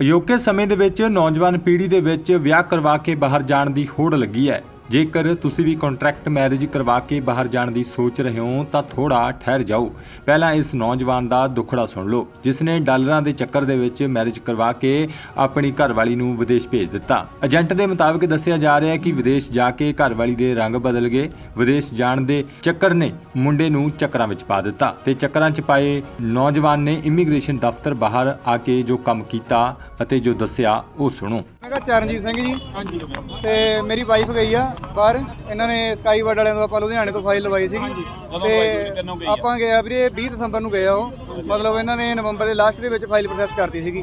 ਅਯੋਕੇ ਸਮੇਂ ਦੇ ਵਿੱਚ ਨੌਜਵਾਨ ਪੀੜ੍ਹੀ ਦੇ ਵਿੱਚ ਵਿਆਹ ਕਰਵਾ ਕੇ ਬਾਹਰ ਜਾਣ ਦੀ ਹੋੜ ਲੱਗੀ ਹੈ। ਜੇਕਰ ਤੁਸੀਂ ਵੀ ਕੰਟਰੈਕਟ ਮੈਰਿਜ ਕਰਵਾ ਕੇ ਬਾਹਰ ਜਾਣ ਦੀ ਸੋਚ ਰਹੇ ਹੋ ਤਾਂ ਥੋੜਾ ਠਹਿਰ ਜਾਓ। ਪਹਿਲਾਂ ਇਸ ਨੌਜਵਾਨ ਦਾ ਦੁੱਖੜਾ ਸੁਣ ਲਓ ਜਿਸ ਨੇ ਡਾਲਰਾਂ ਦੇ ਚੱਕਰ ਦੇ ਵਿੱਚ ਮੈਰਿਜ ਕਰਵਾ ਕੇ ਆਪਣੀ ਘਰਵਾਲੀ ਨੂੰ ਵਿਦੇਸ਼ ਭੇਜ ਦਿੱਤਾ। ਏਜੰਟ ਦੇ ਮੁਤਾਬਕ ਦੱਸਿਆ ਜਾ ਰਿਹਾ ਹੈ ਕਿ ਵਿਦੇਸ਼ ਜਾ ਕੇ ਘਰਵਾਲੀ ਦੇ ਰੰਗ ਬਦਲ ਗਏ। ਵਿਦੇਸ਼ ਜਾਣ ਦੇ ਚੱਕਰ ਨੇ ਮੁੰਡੇ ਨੂੰ ਚੱਕਰਾਂ ਵਿੱਚ ਪਾ ਦਿੱਤਾ ਤੇ ਚੱਕਰਾਂ 'ਚ ਪਾਏ ਨੌਜਵਾਨ ਨੇ ਇਮੀਗ੍ਰੇਸ਼ਨ ਦਫ਼ਤਰ ਬਾਹਰ ਆ ਕੇ ਜੋ ਕੰਮ ਕੀਤਾ ਅਤੇ ਜੋ ਦੱਸਿਆ ਉਹ ਸੁਣੋ। ਮੇਰਾ ਚਰਨਜੀਤ ਸਿੰਘ ਜੀ। ਹਾਂਜੀ। ਤੇ ਮੇਰੀ ਵਾਈਫ ਗਈ ਆ। ਬਾਹਰ ਇਹਨਾਂ ਨੇ ਸਕਾਈ ਵਰਡ ਵਾਲਿਆਂ ਤੋਂ ਆਪਾਂ ਲੁਧਿਆਣੇ ਤੋਂ ਫਾਈਲ ਲਵਾਈ ਸੀਗੀ ਤੇ ਆਪਾਂ ਗਏ ਆ? ਵੀਰੇ 20 ਦਸੰਬਰ ਨੂੰ ਗਏ ਆ ਉਹ। ਮਤਲਬ ਇਹਨਾਂ ਨੇ ਨਵੰਬਰ ਦੇ ਲਾਸਟ ਦੇ ਵਿੱਚ ਫਾਈਲ ਪ੍ਰੋਸੈਸ ਕਰਤੀ ਸੀਗੀ।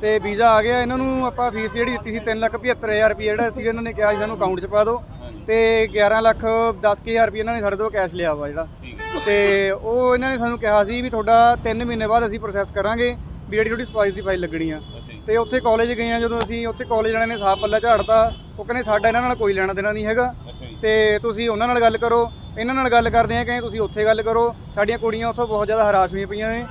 ਤੇ ਵੀਜ਼ਾ ਆ ਗਿਆ ਇਹਨਾਂ ਨੂੰ ਆਪਾਂ ਫੀਸ ਜਿਹੜੀ ਦਿੱਤੀ ਸੀ 375000 ਰੁਪਏ ਜਿਹੜਾ ਸੀ ਇਹਨਾਂ ਨੇ ਕਿਹਾ ਸੀ ਸਾਨੂੰ ਅਕਾਊਂਟ 'ਚ ਪਾ ਦਿਓ। ਤੇ 11 ਲੱਖ 10000 ਰੁਪਏ ਇਹਨਾਂ ਨੇ ਸਾਡੇ ਤੋਂ ਕੈਸ਼ ਲਿਆ ਵਾ ਜਿਹੜਾ। ਤੇ ਉਹ ਇਹਨਾਂ ਨੇ ਸਾਨੂੰ ਕਿਹਾ ਸੀ ਵੀ ਤੁਹਾਡਾ 3 ਮਹੀਨੇ ਬਾਅਦ ਅਸੀਂ ਪ੍ਰੋਸੈਸ ਕਰਾਂਗੇ ਵੀ ਜਿਹੜੀ ਤੁਹਾਡੀ ਸਪਾਈਸ ਦੀ ਫਾਈਲ ਲੱਗਣੀ ਆ। ਤੇ ਉੱਥੇ ਕਾਲਜ ਗਏ ਆ ਜਦੋਂ ਅਸੀਂ ਉੱਥੇ ਕਾਲਜ ਵਾਲਿਆਂ ਨੇ ਸਾਫ਼ ਪੱਲਾ ਝਾੜਤਾ। ਉਹ ਕਹਿੰਦੇ ਸਾਡਾ ਇਹਨਾਂ ਨਾਲ ਕੋਈ ਲੈਣਾ ਦੇਣਾ ਨਹੀਂ ਹੈਗਾ। ਤੇ ਤੁਸੀਂ ਉਹਨਾਂ ਨਾਲ ਗੱਲ ਕਰੋ। ਇਹਨਾਂ ਨਾਲ ਗੱਲ ਕਰਦੇ ਆ ਕਿ ਤੁਸੀਂ ਉੱਥੇ ਗੱਲ ਕਰੋ। ਸਾਡੀਆਂ ਕੁੜੀਆਂ ਉੱਥੋਂ ਬਹੁਤ ਜ਼ਿਆਦਾ ਹਰਾਸ਼ ਹੋਈਆਂ ਪਈਆਂ ਨੇ।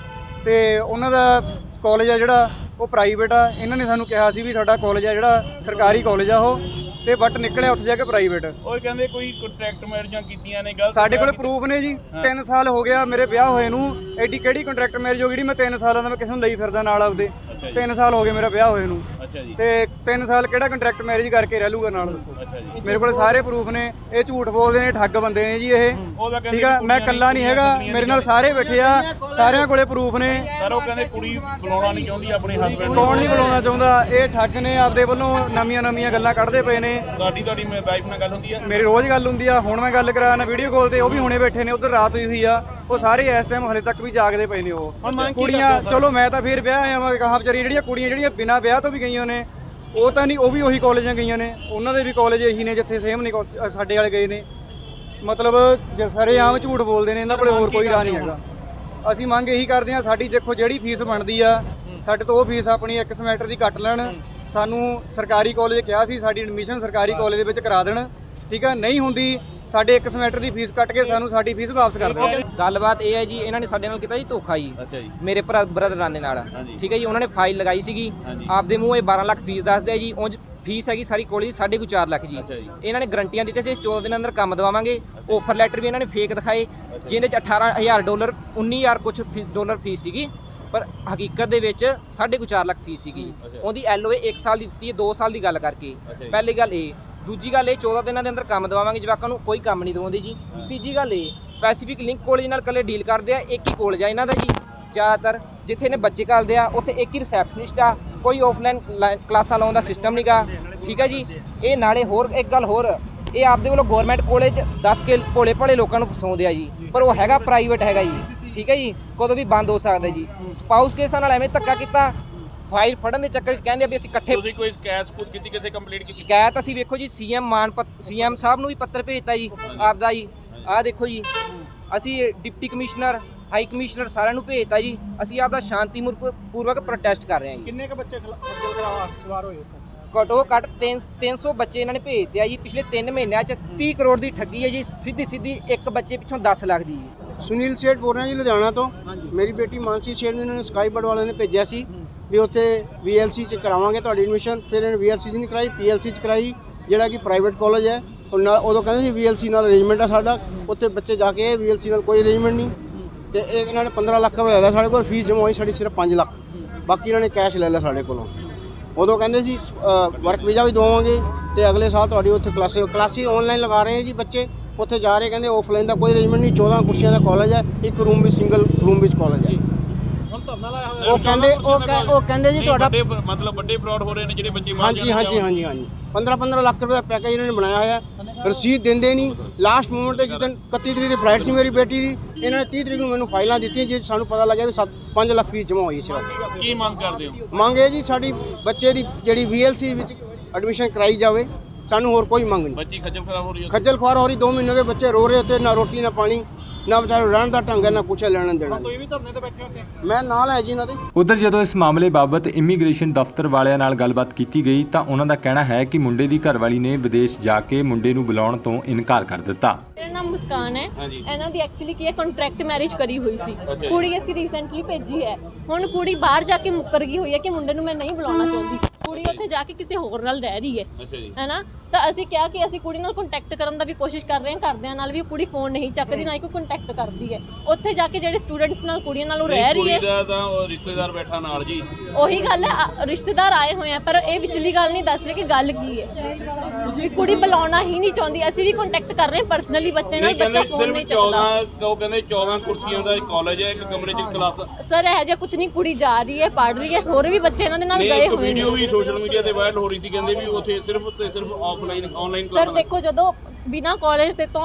ਤੇ ਉਹਨਾਂ ਦਾ ਕਾਲਜ ਆ ਜਿਹੜਾ ਉਹ ਪ੍ਰਾਈਵੇਟ ਆ। ਇਹਨਾਂ ਨੇ ਸਾਨੂੰ ਕਿਹਾ ਸੀ ਵੀ ਸਾਡਾ ਕਾਲਜ ਆ ਜਿਹੜਾ ਸਰਕਾਰੀ ਕਾਲਜ ਆ ਉਹ। ਤੇ ਬਟ ਨਿਕਲਿਆ ਉੱਥੇ ਜਾ ਕੇ ਪ੍ਰਾਈਵੇਟ ਉਹ ਕਹਿੰਦੇ ਕੋਈ ਕੰਟਰੈਕਟ ਮੈਰਿਜਾਂ ਕੀਤੀਆਂ ਨੇ ਗਲਤ ਸਾਡੇ ਕੋਲ ਪ੍ਰੂਫ ਨੇ ਜੀ। 3 ਸਾਲ ਹੋ ਗਿਆ ਮੇਰੇ ਵਿਆਹ ਹੋਏ ਨੂੰ। ਐਡੀ ਕਿਹੜੀ ਕੰਟਰੈਕਟ ਮੈਰਿਜ ਹੋ ਗਈ ਜਿਹੜੀ ਮੈਂ 3 ਸਾਲਾਂ ਦਾ ਮੈਂ ਕਿਸੇ ਨੂੰ ਲਈ ਫਿਰਦਾ ਨਾਲ ਆਪਦੇ। 3 ਸਾਲ ਹੋ ਗਏ ਮੇਰਾ ਵਿਆਹ ਹੋਏ ਨੂੰ। ਅੱਛਾ ਜੀ। ਤੇ 3 ਸਾਲ ਕਿਹੜਾ ਕੰਟਰੈਕਟ ਮੈਰਿਜ ਕਰਕੇ ਰਹਿ ਲੂਗਾ ਨਾਲ? ਦੱਸੋ ਅੱਛਾ ਜੀ। ਮੇਰੇ ਕੋਲ ਸਾਰੇ ਪ੍ਰੂਫ ਨੇ ਇਹ ਝੂਠ ਬੋਲਦੇ ਨੇ ਠੱਗ ਬੰਦੇ ਨੇ ਜੀ ਇਹ। ਠੀਕ ਆ ਮੈਂ ਇਕੱਲਾ ਨਹੀਂ ਹੈਗਾ ਮੇਰੇ ਨਾਲ ਸਾਰੇ ਬੈਠੇ ਆ ਸਾਰਿਆਂ ਕੋਲੇ ਪ੍ਰੂਫ ਨੇ। ਸਰ ਉਹ ਕਹਿੰਦੇ ਕੁੜੀ ਬੁਲਾਉਣਾ ਨਹੀਂ ਚਾਹੁੰਦੀ ਆਪਣੇ ਹਸਬੰਡ ਕੌਣ ਨਹੀਂ ਬੁਲਾਉਣਾ ਚਾਹੁੰਦਾ? ਇਹ ਠੱਗ ਨੇ ਆਪਦੇ ਵੱਲੋਂ ਨਵੀਆਂ ਨਵੀਆਂ ਗੱਲਾਂ ਕੱਢਦੇ ਪਏ ਨੇ। ਤੁਹਾਡੀ ਤੁਹਾਡੀ ਵਾਈਫ ਨਾਲ ਗੱਲ ਹੁੰਦੀ ਆ। ਮੇਰੀ ਰੋਜ਼ ਗੱਲ ਹੁੰਦੀ ਆ ਹੁਣ ਮੈਂ ਗੱਲ ਕਰਾਂ ਨਾ ਵੀਡੀਓ ਕਾਲ ਤੇ ਉਹ ਵੀ ਹੁਣੇ ਬੈਠੇ ਨੇ ਉਧਰ ਰਾਤ ਹੋਈ ਹੋਈ ਆ। ਉਹ ਸਾਰੇ ਇਸ ਟਾਈਮ ਹਲੇ ਤੱਕ ਵੀ ਜਾਗਦੇ ਪਏ ਨੇ ਉਹ। ਕੁੜੀਆਂ ਚਲੋ ਮੈਂ ਤਾਂ ਫਿਰ ਵਿਆਹ ਆਇਆ ਮੈਂ ਕਹਾਂ ਵਿਚਾਰੀ ਜਿਹੜੀਆਂ ਕੁੜੀਆਂ ਜਿਹੜੀਆਂ ਬਿਨਾਂ ਵਿਆਹ ਤੋਂ ਵੀ ਗਈਆਂ ਨੇ ਉਹ ਤਾਂ ਨਹੀਂ ਉਹ ਵੀ ਉਹੀ ਕਾਲਜਾਂ ਗਈਆਂ ਨੇ। ਉਹਨਾਂ ਦੇ ਵੀ ਕਾਲਜ ਇਹੀ ਨੇ ਜਿੱਥੇ ਸੇਮ ਨੇ ਸਾਡੇ ਵਾਲੇ ਗਏ ਨੇ। ਮਤਲਬ ਜੇ ਸਾਰੇ ਆਮ ਝੂਠ ਬੋਲਦੇ ਨੇ ਇਹਨਾਂ ਕੋਲੇ ਹੋਰ ਕੋਈ ਰਾਹ ਨਹੀਂ ਹੈਗਾ। ਅਸੀਂ ਮੰਗ ਇਹੀ ਕਰਦੇ ਹਾਂ ਸਾਡੀ ਦੇਖੋ ਜਿਹੜੀ ਫੀਸ ਬਣਦੀ ਆ ਸਾਡੇ ਤੋਂ ਉਹ ਫੀਸ ਆਪਣੀ ਇੱਕ ਸਮੈਸਟਰ ਦੀ ਕੱਟ ਲੈਣ। ਸਾਨੂੰ ਸਰਕਾਰੀ ਕਾਲਜ ਕਿਹਾ ਸੀ ਸਾਡੀ ਐਡਮਿਸ਼ਨ ਸਰਕਾਰੀ ਕਾਲਜ ਦੇ ਵਿੱਚ ਕਰਾ ਦੇਣ। ਠੀਕ ਆ ਨਹੀਂ ਹੁੰਦੀ ਸਾਡੇ ਇੱਕ ਸਮੈਸਟਰ ਦੀ ਫੀਸ ਕੱਟ ਕੇ ਸਾਨੂੰ ਸਾਡੀ ਫੀਸ ਵਾਪਸ ਕਰ ਦੇਣ। ਗੱਲਬਾਤ ਇਹ ਹੈ ਜੀ ਇਹਨਾਂ ਨੇ ਸਾਡੇ ਨਾਲ ਕੀਤਾ ਜੀ ਧੋਖਾ ਜੀ। ਅੱਛਾ ਜੀ। ਮੇਰੇ ਭਰਾ ਬ੍ਰਦਰਾਂ ਦੇ ਨਾਲ। ਹਾਂਜੀ। ਠੀਕ ਹੈ ਜੀ ਉਹਨਾਂ ਨੇ ਫਾਈਲ ਲਗਾਈ ਸੀਗੀ। ਹਾਂਜੀ। ਆਪਦੇ ਮੂੰਹ ਇਹ 12 ਲੱਖ ਫੀਸ ਦੱਸਦੇ ਆ ਜੀ ਉਂਝ ਫੀਸ ਹੈਗੀ ਸਾਰੀ ਕੋਲੇ ਸਾਢੇ ਕੁ 4 ਲੱਖ ਜੀ। ਅੱਛਾ ਜੀ। ਇਹਨਾਂ ਨੇ ਗਰੰਟੀਆਂ ਦਿੱਤੀਆਂ ਸੀ 14 ਦਿਨਾਂ ਅੰਦਰ ਕੰਮ ਦਵਾਵਾਂਗੇ। ਆਫਰ ਲੈਟਰ ਵੀ ਇਹਨਾਂ ਨੇ ਫੇਕ ਦਿਖਾਏ ਜਿਹਦੇ ਚ 18000 ਡਾਲਰ 19000 ਕੁਝ ਡਾਲਰ ਫੀਸ ਸੀਗੀ। ਪਰ ਹਕੀਕਤ ਦੇ ਵਿੱਚ ਸਾਢੇ ਕੁ 4 ਲੱਖ ਫੀਸ ਸੀਗੀ। ਅੱਛਾ। ਉਹਦੀ ਐਲਓਏ 1 ਸਾਲ ਦੀ ਦਿੱਤੀ ਹੈ 2 ਸਾਲ ਦੀ ਗੱਲ ਕਰਕੇ। ਅੱਛਾ ਜੀ। ਪਹਿਲੀ ਗੱਲ ਇਹ। ਦੂਜੀ ਗੱਲ ਇਹ 14 ਦਿਨਾਂ ਦੇ ਅੰਦਰ ਕੰਮ ਦਵਾਵਾਂਗੇ ਜਵਾਕਾਂ ਨੂੰ ਕੋਈ ਕੰਮ ਨਹੀਂ ਦਵਾਉਂਦੇ ਜੀ। ਤੀਜੀ ਗੱਲ ਇਹ ਪੈਸੀਫਿਕ ਲਿੰਕ ਕਾਲਜ ਨਾਲ ਕੱਲੇ ਡੀਲ ਕਰਦੇ ਆ ਇੱਕ ਹੀ ਕਾਲਜ ਆ ਇਹਨਾਂ ਦਾ ਜੀ ਜ਼ਿਆਦਾਤਰ ਜਿੱਥੇ ਨੇ ਬੱਚੇ ਘੱਲਦੇ ਆ ਉੱਥੇ ਇੱਕ ਹੀ ਰਿਸੈਪਸ਼ਨਿਸਟ ਆ ਕੋਈ ਆਫਲਾਈਨ ਕਲਾਸਾਂ ਲਾਉਣ ਦਾ ਸਿਸਟਮ ਨਹੀਂਗਾ ਠੀਕ ਹੈ ਜੀ? ਇਹ ਨਾਲੇ ਹੋਰ ਇੱਕ ਗੱਲ ਹੋਰ ਇਹ ਆਪਦੇ ਵੱਲੋਂ ਗਵਰਨਮੈਂਟ ਕਾਲਜ 10 ਕੇ ਭੋਲੇ ਭਾਲੇ ਲੋਕਾਂ ਨੂੰ ਫਸਾਉਂਦੇ ਆ ਜੀ ਪਰ ਉਹ ਹੈਗਾ ਪ੍ਰਾਈਵੇਟ ਹੈਗਾ ਜੀ ਠੀਕ ਹੈ ਜੀ? ਕਦੋਂ ਵੀ ਬੰਦ ਹੋ ਸਕਦਾ ਜੀ। ਸਪਾਊਸ ਕੇਸਾਂ ਨਾਲ ਐਵੇਂ ਧੱਕਾ ਕੀਤਾ ਫਾਈਲ ਫੜਨ ਦੇ ਚੱਕਰ 'ਚ ਕਹਿੰਦੇ ਆ ਵੀ ਅਸੀਂ ਇਕੱਠੇ ਤੁਸੀਂ ਕੋਈ ਸ਼ਿਕਾਇਤ ਸਕੂਤ ਕੀਤੀ ਕਿਤੇ ਕੰਪਲੀਟ ਕੀਤੀ? ਸ਼ਿਕਾਇਤ ਅਸੀਂ ਵੇਖੋ ਜੀ ਸੀਐਮ ਮਾਨ ਸੀਐਮ ਸਾਹਿਬ ਨੂੰ ਵੀ ਪੱਤਰ ਭੇਜਤਾ ਜੀ ਆਪਦਾ ਜੀ। ਆਹ ਦੇਖੋ ਜੀ ਅਸੀਂ ਡਿਪਟੀ ਕਮਿਸ਼ਨਰ ਹਾਈ ਕਮਿਸ਼ਨਰ ਸਾਰਿਆਂ ਨੂੰ ਭੇਜਤਾ ਜੀ। ਅਸੀਂ ਆਪਦਾ ਸ਼ਾਂਤੀ ਪੂਰਵਕ ਪ੍ਰੋਟੈਸਟ ਕਰ ਰਹੇ ਹਾਂ ਜੀ। ਕਿੰਨੇ ਕ ਬੱਚੇ ਖੱਜਲ ਕਰਾਵਾਰ ਹੋਏ ਘਟੋ ਘੱਟ 300 ਬੱਚੇ ਇਹਨਾਂ ਨੇ ਭੇਜਤੇ ਆ ਜੀ। ਪਿਛਲੇ 3 ਮਹੀਨਿਆਂ ਚ 30 ਕਰੋੜ ਦੀ ਠੱਗੀ ਹੈ ਜੀ। ਸਿੱਧੀ ਸਿੱਧੀ ਇੱਕ ਬੱਚੇ ਪਿੱਛੋਂ 10 ਲੱਖ ਦੀ ਜੀ। ਸੁਨੀਲ ਸੇਠ ਬੋਲ ਰਿਹਾ ਜੀ ਲੁਧਿਆਣਾ ਤੋਂ। ਮੇਰੀ ਬੇਟੀ ਮਾਨਸੀ ਸੇਠ ਨੂੰ ਇਹਨਾਂ ਨੇ ਸਕਾਈ ਬਰਡ ਵਾਲਿਆਂ ਨੇ ਭੇਜਿਆ ਸੀ ਵੀ ਉੱਥੇ VLC ਚ ਕਰਾਵਾਂਗੇ ਤੁਹਾਡੀ ਐਡਮਿਸ਼ਨ ਫਿਰ ਇਹਨੇ VLC ਚ ਨਹੀਂ ਕਰਾਈ PLC ਚ ਕਰਾਈ ਜਿਹੜਾ ਕਿ ਪ੍ਰਾਈਵੇਟ ਕਾਲਜ ਹੈ। ਉਹ ਨਾਲ ਉਦੋਂ ਕਹਿੰਦੇ ਸੀ VLC ਨਾਲ ਅਰੇਂਜਮੈਂਟ ਆ ਸਾਡਾ ਉੱਥੇ ਬੱਚੇ ਜਾ ਕੇ VLC ਨਾਲ ਕੋਈ ਅਰੇਂਜਮੈਂਟ ਨਹੀਂ। ਤੇ ਇਹ ਇਹਨਾਂ ਨੇ 15 ਲੱਖ ਰੁਪਏ ਲਿਆ ਸਾਡੇ ਕੋਲ ਫੀਸ ਜਮ੍ਹਾਂ ਹੋਈ ਸਾਡੀ ਸਿਰਫ 5 ਲੱਖ। ਬਾਕੀ ਇਹਨਾਂ ਨੇ ਕੈਸ਼ ਲੈ ਲਿਆ ਸਾਡੇ ਕੋਲੋਂ। ਉਦੋਂ ਕਹਿੰਦੇ ਸੀ ਵਰਕ ਵੀਜ਼ਾ ਵੀ ਦਵਾਵਾਂਗੇ ਤੇ ਅਗਲੇ ਸਾਲ ਤੁਹਾਡੀ ਉੱਥੇ ਕਲਾਸੇ ਕਲਾਸਿਸ ਆਨਲਾਈਨ ਲਗਾ ਰਹੇ ਹੈ ਜੀ ਬੱਚੇ। ਉੱਥੇ ਜਾ ਰਹੇ ਕਹਿੰਦੇ ਆਫਲਾਈਨ ਦਾ ਕੋਈ ਅਰੇਂਜਮੈਂਟ ਨਹੀਂ 14 ਕੁਰਸੀਆਂ ਦਾ ਕਾਲਜ ਹੈ ਇੱਕ ਰੂਮ ਵੀ ਸਿੰਗਲ ਰੂਮ ਵਿੱਚ ਕਾਲਜ ਹੈ ਉਹ ਕਹਿੰਦੇ ਉਹ ਕਹਿ- ਉਹ ਕਹਿੰਦੇ ਜੀ ਤੁਹਾਡਾ ਵੱਡੇ ਮਤਲਬ ਵੱਡੇ ਫਰਾਡ ਹੋ ਰਹੇ ਨੇ ਜਿਹੜੇ ਬੱਚੇ ਹਾਂਜੀ ਹਾਂਜੀ ਹਾਂਜੀ ਹਾਂਜੀ। 15 15 ਲੱਖ ਰੁਪਏ ਦਾ ਪੈਕੇਜ ਇਹਨਾਂ ਨੇ ਬਣਾਇਆ ਹੋਇਆ। ਰਸੀਦ ਦਿੰਦੇ ਨਹੀਂ। ਲਾਸਟ ਮੂਮੈਂਟ ਤੇ ਜਿੱਦਣ 31 ਤਰੀਕ ਦੀ ਫਲਾਈਟ ਸੀ ਮੇਰੀ ਬੇਟੀ ਦੀ ਇਹਨਾਂ ਨੇ 30 ਤਰੀਕ ਨੂੰ ਮੈਨੂੰ ਫਾਈਲਾਂ ਦਿੱਤੀਆਂ ਜਿਸ ਸਾਨੂੰ ਪਤਾ ਲੱਗਿਆ ਵੀ 5 ਲੱਖ ਫੀਸ ਜਮ੍ਹਾਂ ਹੋਈ ਸਿਰਫ। ਕੀ ਮੰਗ ਕਰਦੇ ਹੋ? ਮੰਗ ਇਹ ਜੀ ਸਾਡੀ ਬੱਚੇ ਦੀ ਜਿਹੜੀ VLC ਵਿੱਚ ਐਡਮਿਸ਼ਨ ਕਰਾਈ ਜਾਵੇ। ਸਾਨੂੰ ਹੋਰ ਕੋਈ ਮੰਗ ਨਹੀਂ। ਬੱਚੀ ਖੱਜਲ ਖਰਾਬ ਹੋ ਰਹੀ ਹੈ ਖੱਜਲ ਖੁਆਰ ਹੋ ਰਹੀ 2 ਮਹੀਨੇ ਦੇ ਬੱਚੇ ਰੋ ਰਹੇ ਹੋਤੇ ਨਾ ਰੋਟੀ ਨਾ ਪਾਣੀ। ਨਾ ਵਿਚਾਰੇ ਰਹਿਣ ਦਾ ਢੰਗ ਹੈ ਨਾ ਕੁਛ ਹੈ ਲੈਣ ਦੇਣਾ ਤੁਸੀਂ ਵੀ ਧਰਨੇ ਤੇ ਬੈਠੇ ਹੋ ਮੈਂ ਨਾਲ ਹੈ ਜੀ ਇਹਨਾਂ ਦੇ। ਉਧਰ ਜਦੋਂ ਇਸ ਮਾਮਲੇ ਬਾਬਤ ਇਮੀਗ੍ਰੇਸ਼ਨ ਦਫ਼ਤਰ ਵਾਲਿਆਂ ਨਾਲ ਗੱਲਬਾਤ ਕੀਤੀ ਗਈ ਤਾਂ ਉਹਨਾਂ ਦਾ ਕਹਿਣਾ ਹੈ ਕਿ ਮੁੰਡੇ ਦੀ ਘਰਵਾਲੀ ਨੇ ਵਿਦੇਸ਼ ਜਾ ਕੇ ਮੁੰਡੇ ਨੂੰ ਬੁਲਾਉਣ ਤੋਂ ਇਨਕਾਰ ਕਰ ਦਿੱਤਾ। ਮੇਰਾ ਨਾਮ ਮੁਸਕਾਨ ਹੈ। ਇਹਨਾਂ ਦੀ ਐਕਚੁਅਲੀ ਕੀ ਹੈ ਕੰਟਰੈਕਟ ਮੈਰਿਜ ਕਰੀ ਹੋਈ ਸੀ। ਕੁੜੀ ਅਸੀਂ ਰੀਸੈਂਟਲੀ ਭੇਜੀ ਹੈ। ਹੁਣ ਕੁੜੀ ਬਾਹਰ ਜਾ ਕੇ ਮੁੱਕਰ ਗਈ ਹੋਈ ਹੈ ਕਿ ਮੁੰਡੇ ਨੂੰ ਮੈਂ ਨਹੀਂ ਬੁਲਾਉਣਾ ਚਾਹੁੰਦੀ। ਕੁੜੀ ਉੱਥੇ ਜਾ ਕੇ ਕਿਸੇ ਹੋਰ ਨਾਲ ਰਹਿ ਰਹੀ ਹੈ। ਅੱਛਾ ਜੀ। ਹੈਨਾ? ਤਾਂ ਅਸੀਂ ਕਿਹਾ ਕਿ ਅਸੀਂ ਕੁੜੀ ਨਾਲ ਕੰਟੈਕਟ ਕਰਨ ਦਾ ਵੀ ਕੋਸ਼ਿਸ਼ ਕਰ ਰਹੇ ਹਾਂ ਕਰਦਿਆਂ ਨਾਲ ਵੀ ਕੁੜੀ ਫੋਨ ਨਹੀਂ ਚੱਕਦੀ ਨਾ ਹੀ ਕੋਈ ਕੰਟੈਕਟ ਕਰਦੀ ਹੈ। ਉੱਥੇ ਜਾ ਕੇ ਜਿਹੜੇ ਸਟੂਡੈਂਟਸ ਨਾਲ ਕੁੜੀਆਂ ਨਾਲ ਉਹ ਰਹਿ ਰਹੀ ਹੈ। ਕੁੜੀ ਦਾ ਤਾਂ ਉਹ ਰਿਸ਼ਤੇਦਾਰ ਬੈਠਾ ਨਾਲ ਜੀ। ਉਹੀ ਗੱਲ ਹੈ ਆ- ਰਿਸ਼ਤੇਦਾਰ ਆਏ ਹੋਏ ਆ ਪਰ ਇਹ ਵਿਚਲੀ ਗੱਲ ਨਹੀਂ ਦੱਸ ਰਹੇ ਕਿ ਗੱਲ ਕੀ ਹੈ। ਵੀ ਕੁੜੀ ਬੁਲਾਉਣਾ ਹੀ ਨਹੀਂ ਚਾਹੁੰਦੀ ਅਸੀਂ ਵੀ ਕੰਟੈਕਟ ਕਰ ਰਹੇ ਹਾਂ ਪਰਸਨਲੀ ਬੱਚੇ ਨਾਲ ਨਹੀਂ ਕਹਿੰਦੇ ਬੱਚਾ ਫੋਨ ਨਹੀਂ ਸਿਰਫ ਚੱਕਦਾ। 14 ਉਹ ਕਹਿੰਦੇ 14 ਕੁਰਸੀਆਂ ਦਾ ਕਾਲਜ ਹੈ ਇੱਕ ਕਮਰੇ 'ਚ ਕਲਾਸ ਸਰ ਇਹ ਜਿਹਾ ਕੁਝ ਨਹੀਂ ਕੁੜੀ ਜਾ ਰਹੀ ਹੈ ਪੜ ਰਹੀ ਹੈ ਹੋਰ ਵੀ ਬੱਚੇ ਇਹਨਾਂ ਦੇ ਨਾਲ ਨਹੀਂ ਗਏ ਇੱਕ ਹੋਏ ਨੇ। ਵੀਡੀਓ ਵੀ ਸੋਸ਼ਲ ਮੀਡੀਆ ਤੇ ਵਾਇਰਲ ਹੋ ਰਹੀ ਸੀ ਕਹਿੰਦੇ ਵੀ ਉੱਥੇ ਸਿਰਫ ਤੇ ਸਿਰਫ ਆਫਲਾਈਨ ਆਨਲਾਈਨ ਸਰ ਕਲਾਸਾਂ ਦੇਖੋ ਜਦੋਂ ਬਿਨਾ ਕਾਲਜ ਦੇ ਤੋਂ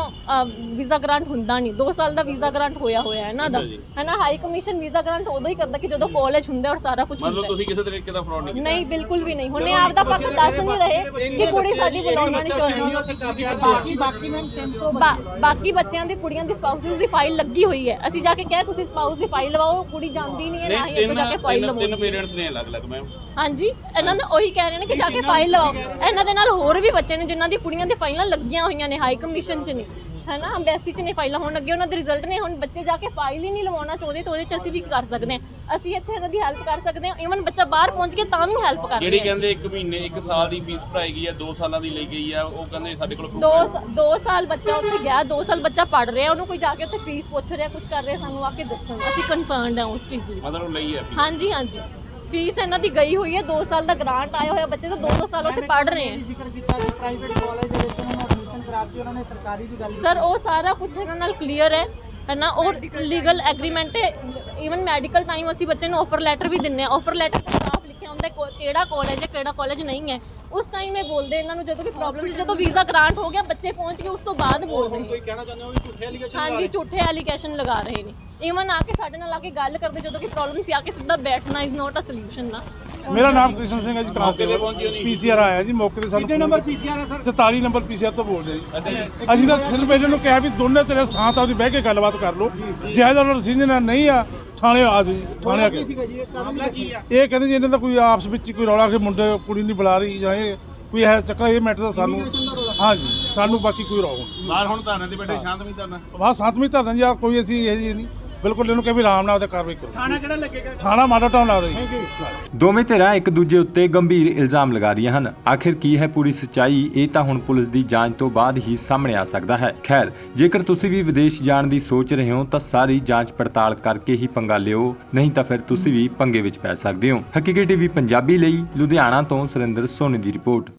ਵੀਜ਼ਾ ਗ੍ਰਾਂਟ ਹੁੰਦਾ ਨਹੀਂ। 2 ਸਾਲ ਦਾ ਵੀਜ਼ਾ ਗ੍ਰਾਂਟ ਹੋਇਆ ਹੋਇਆ ਹੈ ਇਹਨਾਂ ਦਾ। ਹੈ ਨਾ ਹਾਈ ਕਮਿਸ਼ਨ ਵੀਜ਼ਾ ਗ੍ਰਾਂਟ ਉਦੋਂ ਹੀ ਕਰਦਾ ਕਿ ਜਦੋਂ ਕਾਲਜ ਹੁੰਦਾ ਔਰ ਸਾਰਾ ਕੁਝ ਮਤਲਬ ਹੁੰਦਾ। ਹੈ। ਤੁਸੀਂ ਕਿਸੇ ਤਰੀਕੇ ਦਾ ਫਰਾਡ ਨਹੀਂ ਕੀਤਾ। ਨਹੀਂ ਬਿਲਕੁਲ ਵੀ ਨਹੀਂ। ਹੁਣ ਇਹ ਆਪਦਾ ਪੱਖ ਦੱਸ ਨਹੀਂ ਰਹੇ ਕਿ ਕੁੜੀ ਸਾਡੀ ਬੁਲਾਉਣਾ ਨਹੀਂ ਚਾਹੁੰਦੀ ਬਾਕੀ ਬਾਕੀ ਮੈਮ 300 ਬਾ- ਬਾਕੀ ਬੱਚਿਆਂ ਦੀ ਕੁੜੀਆਂ ਦੀ ਸਪਾਊਸਿਸ ਦੀ ਫਾਈਲ ਲੱਗੀ ਹੋਈ ਹੈ। ਅਸੀਂ ਜਾ ਕੇ ਕਹੇ ਤੁਸੀਂ ਸਪਾਊਸ ਦੀ ਫਾਈਲ ਲਵਾਓ ਕੁੜੀ ਜਾਂਦੀ ਨਹੀਂ ਹੈ ਨਾ ਹੀ ਜਾ ਕੇ ਫਾਈਲ ਤਿੰਨ- ਤਿੰਨ ਲਵਾਓ ਪੇਰੈਂਟਸ ਨੇ ਅਲੱਗ-ਅਲੱਗ ਮੈਮ ਹਾਂਜੀ ਇਹਨਾਂ ਨੇ ਉਹੀ ਕਹਿ ਰਹੇ ਨੇ ਕਿ ਜਾ ਕੇ ਫਾਈਲ ਲਵਾਓ। ਇਹਨਾਂ ਦੇ ਨਾਲ ਹੋਰ ਵੀ ਬੱਚੇ ਨੇ ਜਿਨ੍ਹਾਂ ਦੀ ਕੁੜੀਆਂ ਦੀ ਫਾਈਲਾਂ ਲੱਗੀਆਂ ਹੋਈਆਂ ਨੇ ਹਾਈ ਕਮਿਸ਼ਨ 'ਚ ਨੇ ਹੈਨਾ? ਅੰਬੈਸੀ 'ਚ ਨੇ ਫਾਈਲਾਂ ਹੁਣ ਅੱਗੇ ਉਹਨਾਂ ਦੇ ਰਿਜ਼ਲਟ ਨੇ ਹੁਣ ਬੱਚੇ ਜਾ ਕੇ ਫਾਈਲ ਹੀ ਨਹੀਂ ਲਵਾਉਣਾ ਚਾਹੁੰਦੇ ਤਾਂ ਉਹਦੇ 'ਚ ਅਸੀਂ ਵੀ ਕਰ ਸਕਦੇ ਹਾਂ? ਅਸੀਂ ਇੱਥੇ ਇਹਨਾਂ ਦੀ ਹੈਲਪ ਕਰ ਸਕਦੇ ਹਾਂ ਈਵਨ ਬੱਚਾ ਬਾਹਰ ਪਹੁੰਚ ਕੇ ਤਾਂ ਵੀ ਹੈਲਪ ਕਰ ਜਿਹੜੀ ਕਹਿੰਦੇ 1 ਮਹੀਨੇ 1 ਸਾਲ ਦੀ ਫੀਸ ਭਰਾਈ ਗਈ ਹੈ 2 ਸਾਲਾਂ ਦੀ ਲਈ ਗਈ ਹੈ ਉਹ ਕਹਿੰਦੇ ਸਾਡੇ ਕੋਲ ਦੋ ਹੈ। ਸ- ਦੋ ਸਾਲ ਬੱਚਾ ਉੱਥੇ ਗਿਆ ਦੋ ਸਾਲ ਬੱਚਾ ਪੜ ਰਿਹਾ ਉਹਨੂੰ ਕੋਈ ਜਾ ਕੇ ਉੱਥੇ ਫੀਸ ਪੁੱਛ ਰਿਹਾ ਕੁਝ ਕਰ ਰਿਹਾ ਸਾਨੂੰ ਆ ਕੇ ਦੱਸਣ ਅਸੀਂ ਕਨਫਰਮਡ ਹਾਂ ਉਸ ਚੀਜ਼ ਲਈ। ਮਤਲਬ ਲਈ ਹੈ ਫੀਸ ਹਾਂਜੀ ਹਾਂਜੀ। ਫੀਸ ਇਹਨਾਂ ਦੀ ਗਈ ਹੋਈ ਹੈ 2 ਸਾਲ ਦਾ ਗ੍ਰਾਂਟ ਆਇਆ ਹੋਇਆ ਬੱਚੇ ਤਾਂ 2-2 ਸਾਲ ਉੱਥੇ ਪੜ ਰਹੇ ਹੈ ਜ਼ਿਕਰ ਕੀਤਾ ਕਿ ਪ੍ਰਾਈਵੇਟ ਕਾਲਜ ਦੇ ਵਿੱਚ ਕਰਾਤੀ ਉਹਨਾਂ ਨੇ ਸਰਕਾਰੀ ਦੀ ਗੱਲ ਸਰ ਉਹ ਸਾਰਾ ਕੁਝ ਇਹਨਾਂ ਨਾਲ ਕਲੀਅਰ ਹੈ ਹੈ ਨਾ? ਉਹ ਲੀਗਲ ਐਗਰੀਮੈਂਟ ਹੈ। ਇਵਨ ਮੈਡੀਕਲ ਟਾਈਮ ਅਸੀਂ ਬੱਚੇ ਨੂੰ ਆਫਰ ਲੈਟਰ ਵੀ ਦਿੰਨੇ ਆ। ਆਫਰ ਲੈਟਰ ਤੇ ਸਾਫ਼ ਲਿਖਿਆ ਹੁੰਦਾ ਕੋ- ਕਿਹੜਾ ਕਾਲਜ ਹੈ ਕਿਹੜਾ ਕਾਲਜ ਨਹੀਂ ਹੈ। ਉਸ ਟਾਈਮ ਇਹ ਬੋਲਦੇ ਇਹਨਾਂ ਨੂੰ ਜਦੋਂ ਵੀ ਪ੍ਰੋਬਲਮ ਸੀ ਜਦੋਂ ਵੀਜ਼ਾ ਗ੍ਰਾਂਟ ਹੋ ਗਿਆ ਬੱਚੇ ਪਹੁੰਚ ਗਏ ਉਸ ਤੋਂ ਬਾਅਦ ਬੋਲਦੇ ਨੇ। ਕਹਿਣਾ ਚਾਹੁੰਦੇ ਹੋ ਵੀ ਝੂਠੇ ਐਲੀਗੇਸ਼ਨ ਹਾਂਜੀ ਝੂਠੇ ਐਲੀਗੇਸ਼ਨ ਲਗਾ ਰਹੇ ਨੇ। ਇਵਨ ਆ ਕੇ ਸਾਡੇ ਨਾਲ ਆ ਕੇ ਗੱਲ ਕਰਦੇ ਜਦੋਂ ਕਿ ਪ੍ਰੋਬਲਮ ਸੀ ਆ ਕੇ ਸਿੱਧਾ ਬੈਠਣਾ ਇਜ਼ ਨਾਟ ਅ ਸੋਲੂਸ਼ਨ ਨਾ। ਮੇਰਾ ਨਾਮ ਕ੍ਰਿਸ਼ਨ ਸਿੰਘ ਹੈ ਜੀ ਮੌਕੇ ਤੇ ਪਹੁੰਚੇ ਹੋ ਜੀ? ਪੀਸੀਆਰ ਆਇਆ ਜੀ ਮੌਕੇ ਤੇ ਸਾਨੂੰ ਕਿੰਨੇ ਨੰਬਰ ਪੀਸੀਆਰ ਹੈ ਸਰ? 44 ਨੰਬਰ ਪੀਸੀਆਰ ਤੋਂ ਬੋਲ ਰਹੇ ਅੱਛਾ ਜੀ ਅਸੀਂ ਤਾਂ ਸਿਰਫ ਇਹਨਾਂ ਨੂੰ ਕਿਹਾ ਵੀ ਦੋਨੇ ਤੇਰੇ ਸਾਥ ਆਪਦੀ ਬਹਿ ਕੇ ਗੱਲਬਾਤ ਕਰ ਲਓ। ਜੇ ਇਹਦਾ ਉਹਨਾਂ ਡਿਸੀਜਨ ਨਹੀਂ ਆ ਥਾਣੇ ਆ ਜੀ ਥਾਣੇ ਆ ਕੇ। ਇਹ ਕਹਿੰਦੇ ਜੀ ਇਹਨਾਂ ਦਾ ਕੋਈ ਆਪਸ ਵਿੱਚ ਕੋਈ ਰੌਲਾ ਕਿ ਮੁੰਡੇ ਕੁੜੀ ਨਹੀਂ ਬੁਲਾ ਰਹੀ ਜਾਂ ਇਹ ਕੋਈ ਇਹ ਚੱਕਰ ਇਹ ਮੈਟਰ ਦਾ ਸਾਨੂੰ ਹਾਂਜੀ ਸਾਨੂੰ ਬਾਕੀ ਕੋਈ ਰੌਲਾ ਨਹੀਂ। ਬਾਹਰ ਹੁਣ ਧਰਨੇ ਤੇ ਬੈਠੇ ਸ਼ਾਂਤਮਈ ਧਰਨਾ। ਵਾਹ ਸੱਤਵੀਂ ਧਰਨ ਜੀ ਆ ਕੋਈ ਅਸੀਂ ਇਹ ਜੀ ਨਹੀਂ। ਬਿਲਕੁਲ ਇਹਨੂੰ ਕਿਹਾ ਵੀ ਆਰਾਮ ਨਾਲ ਉਹਦੇ ਕਾਰਵਾਈ ਕਰੋ। ਥਾਣਾ ਕਿਹੜਾ ਲੱਗੇਗਾ? ਥਾਣਾ ਮਾਡਾ ਟਾਊਨ ਲੱਗਦਾ ਜੀ। ਦੋਵੇਂ ਧਿਰਾਂ ਇੱਕ ਦੂਜੇ ਉੱਤੇ ਗੰਭੀਰ ਇਲਜ਼ਾਮ ਲਗਾ ਰਹੀਆਂ ਹਨ। ਆਖਿਰ ਕੀ ਹੈ ਪੂਰੀ ਸੱਚਾਈ? ਇਹ ਤਾਂ ਹੁਣ ਪੁਲਿਸ ਦੀ ਜਾਂਚ ਤੋਂ ਬਾਅਦ ਹੀ ਸਾਹਮਣੇ ਆ ਸਕਦਾ ਹੈ। ਖੈਰ ਜੇਕਰ ਤੁਸੀਂ ਵੀ ਵਿਦੇਸ਼ ਜਾਣ ਦੀ ਸੋਚ ਰਹੇ ਹੋ ਤਾਂ ਸਾਰੀ ਜਾਂਚ ਪੜਤਾਲ ਕਰਕੇ ਹੀ ਪੰਗਾ ਲਿਓ। ਨਹੀਂ ਤਾਂ ਫਿਰ ਤੁਸੀਂ ਵੀ ਪੰਗੇ ਵਿੱਚ ਪੈ ਸਕਦੇ ਹੋ। ਹਕੀਕੀ ਟੀਵੀ ਪੰਜਾਬੀ ਲਈ ਲੁਧਿਆਣਾ ਤੋਂ ਸੁਰਿੰਦਰ ਸੋਨੀ ਦੀ ਰਿਪੋਰਟ।